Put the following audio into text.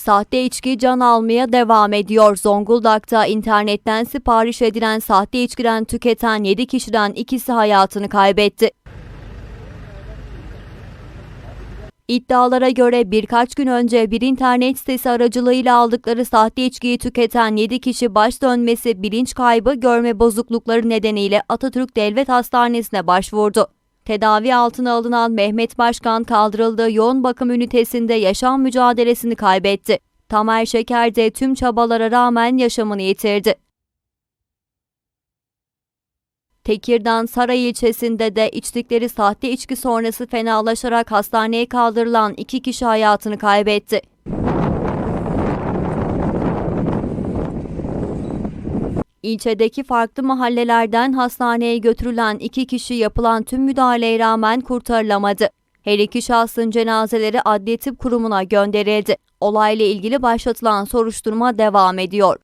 Sahte içki can almaya devam ediyor. Zonguldak'ta internetten sipariş edilen sahte içkiden tüketen 7 kişiden ikisi hayatını kaybetti. İddialara göre birkaç gün önce bir internet sitesi aracılığıyla aldıkları sahte içkiyi tüketen 7 kişi baş dönmesi, bilinç kaybı, görme bozuklukları nedeniyle Atatürk Devlet Hastanesi'ne başvurdu. Tedavi altına alınan Mehmet Başkan kaldırıldığı yoğun bakım ünitesinde yaşam mücadelesini kaybetti. Tamer Şeker de tüm çabalara rağmen yaşamını yitirdi. Tekirdağ Saray ilçesinde de içtikleri sahte içki sonrası fenalaşarak hastaneye kaldırılan iki kişi hayatını kaybetti. İlçedeki farklı mahallelerden hastaneye götürülen iki kişi yapılan tüm müdahaleye rağmen kurtarılamadı. Her iki şahsın cenazeleri adli tıp kurumuna gönderildi. Olayla ilgili başlatılan soruşturma devam ediyor.